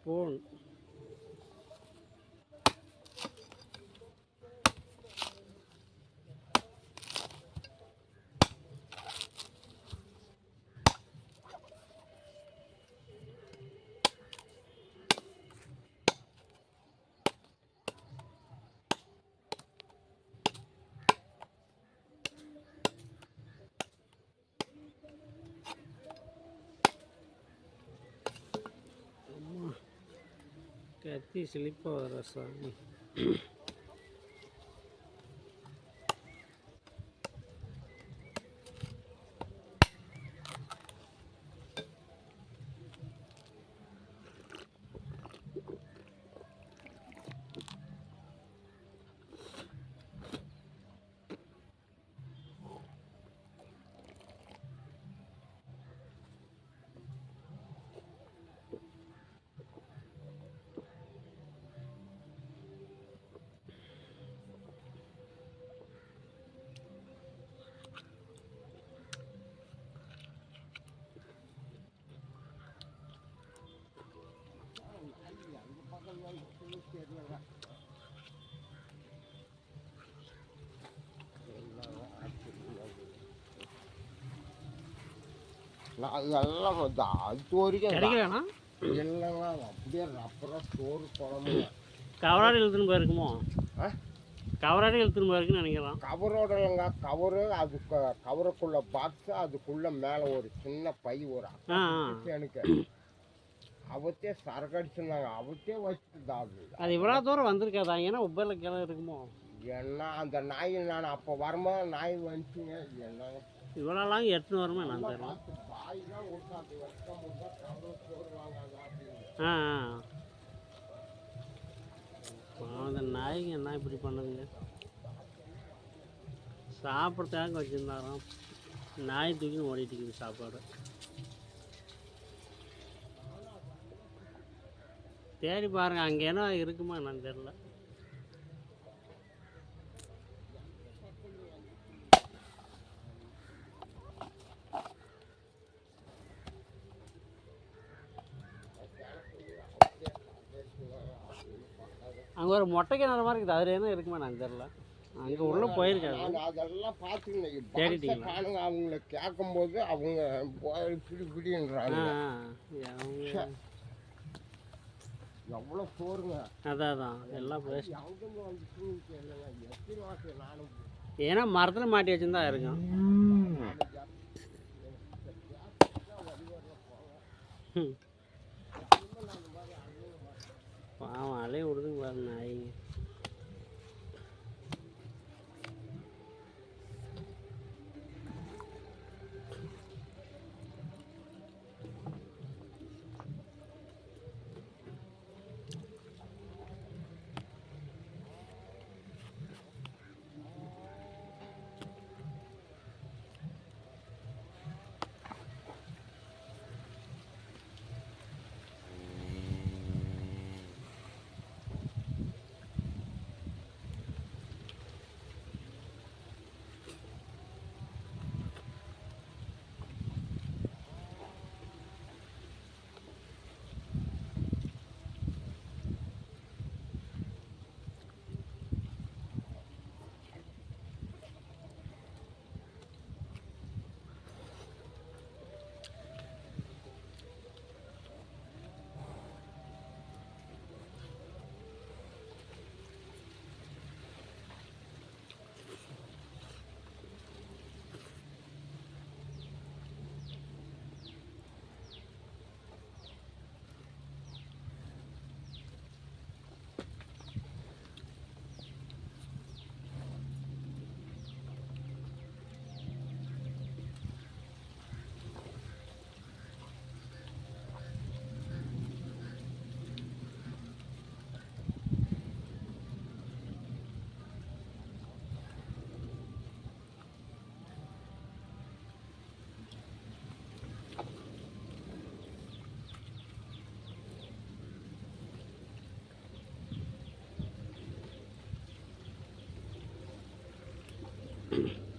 Spoon கத்தி சிலிப்பாக வர சாமி வந்து அது வரைக்கும் கிடைக்கலண்ணா இல்லைங்க அப்படியே ரப்பராக சோறு குழம்பு. கவராடு இழுத்துன்னு போயிருக்குமோ? கவராடு இழுத்துன்னு போயிருக்குன்னு நினைக்கிறேன். கவரோட இல்லைங்க கவரு அது கவருக்குள்ள பாக்ஸ் அதுக்குள்ள மேலே ஒரு சின்ன பை ஒரு. எனக்கு. அவத்தே சரக்கு அடிச்சிருந்தாங்க. அவத்தே வச்சுட்டு தாகு அது இவ்வளோ தூரம் வந்திருக்காதா? ஏன்னா உப்பரில் கிளை இருக்குமோ? என்ன அந்த நாய் நான் அப்போ வரும்போது நாய் வந்துச்சுங்க என்ன? இவ்வளோலாம் எட்டுன்னு வருமா நான் அப்படின்னு. ஆ அந்த நாய்ங்க என்ன இப்படி பண்ணுதுங்க? சாப்பிட்றதுக்காக வச்சுருந்தாராம். நாய் தூக்கி ஓடிட்டு இருக்குது சாப்பாடு. தேடி பாருங்க அங்கே என்ன இருக்குமா என்னன்னு தெரில அங்கே ஒரு மொட்டை கிணறு மாதிரி இருக்குது அதில் என்ன இருக்குமா நான் தெரில அங்கே உள்ளே போயிருக்காது நான் அதெல்லாம் பார்த்துக்கினேன் தேடிட்டீங்களா? காணுங்க அவங்கள கேட்கும்போது அவங்க பிடி பிடின்றாங்க. எவ்வளோ சோறுங்க அதான் அதான். எல்லாம் வேஸ்ட் எத்தனை நானும் ஏன்னா மரத்தில் மாட்டி வச்சுருந்தா இருக்கும். பாவம் அலைய விடுதுங்க பாரு நாய்ங்க. Mm-hmm.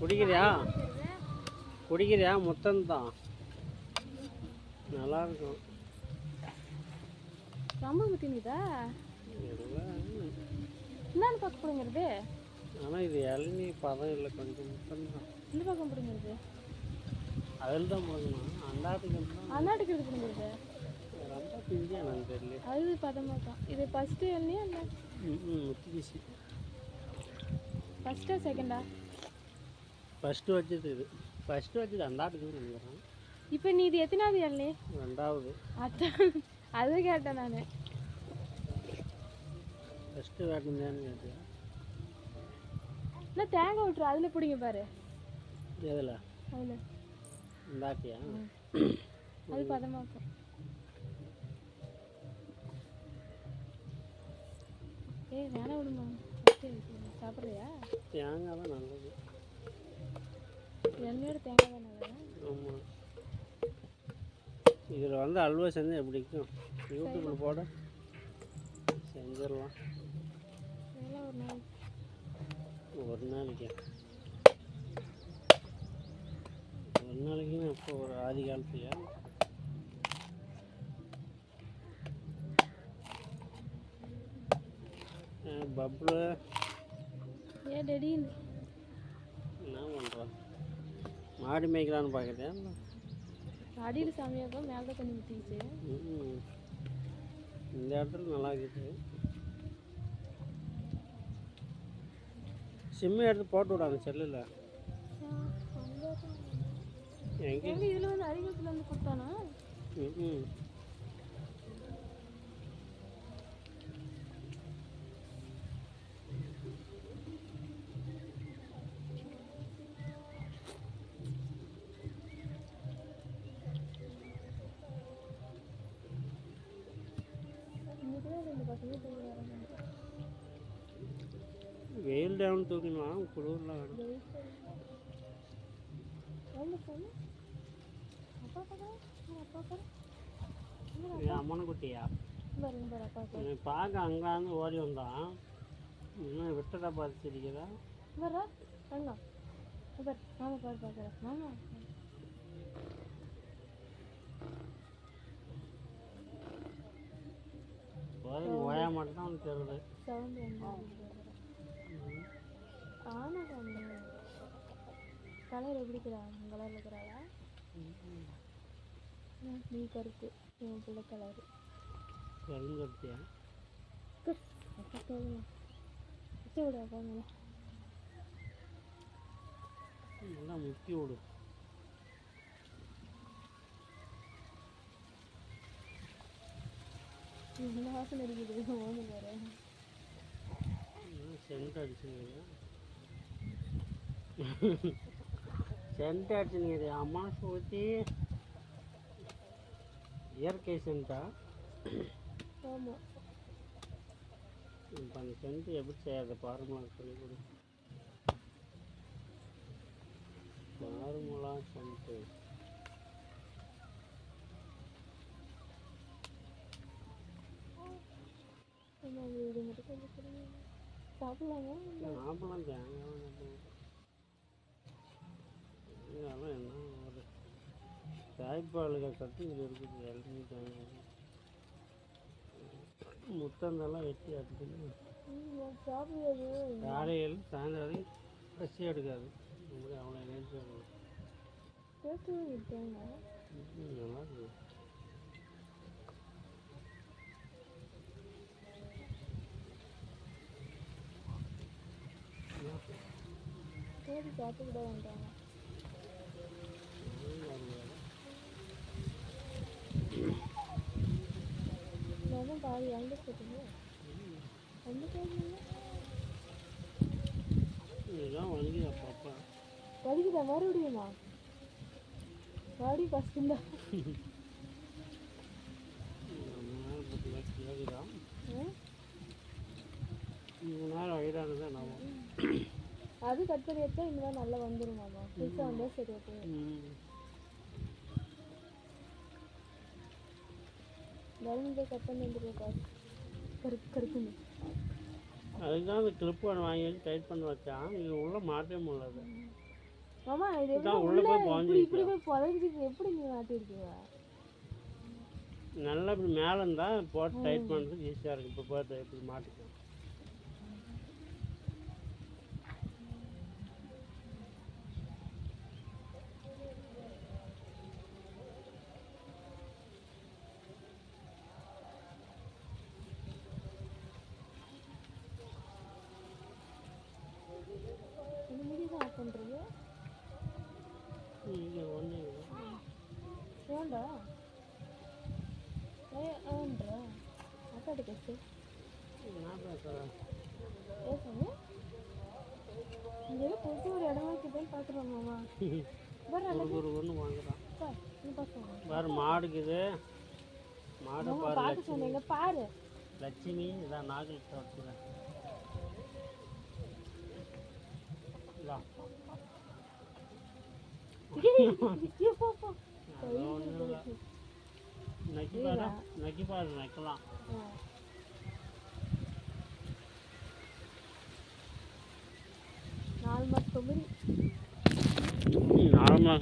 குடிக்கிறியா? குடிக்கிறியா? முத்தம் தான் நல்லா இருக்கும் ரொம்ப முத்தினுதா என்னன்னு பார்க்க பிடுங்கிறது ஆனால் இது இளநீ பதம் இல்லை கொஞ்சம் முத்தம் தான் இந்த பக்கம் பிடுங்கிறது அதில் தான் போகணும் அண்டாட்டுக்கு தான் அண்ணாட்டுக்கு எடுத்து பிடுங்கிறது ரொம்ப பிஞ்சியா எனக்கு தெரியல. அது பதமாக தான். இது ஃபஸ்ட்டு இல்லையா இல்லை ம் ம் முத்திக்கிச்சு ஃபஸ்ட்டா செகண்டா ஃபஸ்ட்டு வச்சது இது. ஃபஸ்ட்டு வச்சது அண்டாட்டுக்கு நினைக்கிறேன் இப்போ நீ இது எத்தனாவது இளநீ ரெண்டாவது. அதான். அது கேட்டேன் நான். ஃபஸ்ட்டு வேட்டுந்தான்னு கேட்டியா இல்லை தேங்காய் விட்டுரு அதில் பிடிங்க பாரு. எதில்? அதில். இந்தாட்டியா அது பதமாக இருக்கும். ஏய் வேணாம் விடுமா? சாப்பிட்றியா? தேங்காய் தான் நல்லது. எண்ணெயோட தேங்காய் ஆமாம் இதில் வந்து அல்வா செஞ்சு எப்படி இருக்கும்? யூடியூப்பில் போட. செஞ்சிடலாம். ஒரு நாள். ஒரு நாளைக்கு? ஒரு நாளைக்கு இப்போ ஒரு ஆதி காலத்துலையா பப்ளு. ஏன் டெடி என்ன பண்ணுறான் மாடு மேய்க்கலான்னு பார்க்குறேன் அடியில் சாமியாக மேலே தான் தண்ணி ஊற்றிக்கிச்சு ம். இந்த இடத்துல நல்லா இருக்குது. சிம்மு எடுத்து போட்டு விடாங்க செல்லில். எங்கே? இதில் வந்து அரிகத்தில் வந்து கொடுத்தானா? ம் டவுன் தூக்கணும் குளிரில் வேணும் அம்மனை குட்டியா பார்க்க அங்கேருந்து ஓடி வந்தான் இன்னும் விட்டதா பார்த்து சிரிக்கிறா ஓயா மட்டும் தான் உனக்கு தெரியுது கண்ணு கலர் எப்படி இருக்கிறா? கலரில் இருக்கிறாளா? நீ கருப்பு. என் பிள்ளை கலரு. தோணும் வச்சு விட உட்காந்து நல்லா முக்கி விடு. என்ன வாசனை இருக்குது ஓந்து பாரு சென்ட் அடிச்சுங்க சென்ட் அடிச்சுங்க அம்மா ஊற்றி இயற்கை சென்ட்டா ஆமாம் இப்போ அந்த சென்ட் எப்படி செய்யாது பாருங்களா சொல்லி கொடு. ஃபார்முலா சென்ட்டு. சாப்பிடலாமா? நாப்பெல்லாம் தேங்காய் இதெல்லாம் என்ன ஒரு தாய்ப்பாலுக கட்டு இது இருக்குது. இளநீ தேங்காய் முத்தந்தெல்லாம் வெட்டி அடிக்கணும். காலையில் சாயந்தரம் பசி எடுக்காது. உங்களுக்கு அவ்வளோ எனர்ஜி ஆகும் கேட்டு விட்டாங்க ம், நல்லா இருக்குது கேட்டு சாப்பிட வேண்டாங்க நான் ரொம்ப நேரம் பற்றி கேட்குறான் மூணு நேரம் வயிறானது நான் அது கட் பண்ணி இந்த மாதிரி நல்லா வந்துருமாமா. புதுசாக வந்தால் சரி ஓகே. தருமத்தை கட் பண்ணி வந்துருக்கா கருக்கு கருக்குன்னு அதுக்கு தான் அந்த கிளிப் ஒன்று வாங்கி வச்சு டைட் பண்ணி வச்சான். இது உள்ளே மாட்டவே முடியல மாமா இது எப்படி உள்ள போய் இப்படி பாஞ்சிருக்கு. இப்படி போய் புதஞ்சிக்கு எப்படி நீ மாட்டிருக்கீங்க நல்லா இப்படி மேலே இருந்தால் போட்டு டைட் பண்ணுறதுக்கு ஈஸியாக இருக்கும் இப்போ பார்த்து இப்படி மாட்டிக்கலாம். ஒன்று ஏன்டா ஏ ஏன்றா பேசுகிறேன் ஏ சாமி. இங்க புது ஒரு இடமா இருக்குதுன்னு பார்க்குறோம் மாமா. ஒரு ஒன்று வாங்குறான். பார் மாடுக்குது மாடு பாரு பாரு. லட்சுமி இதான் Nagal la. Nagi para, nagi para naik lah. Nal mat tomri. Nal mat.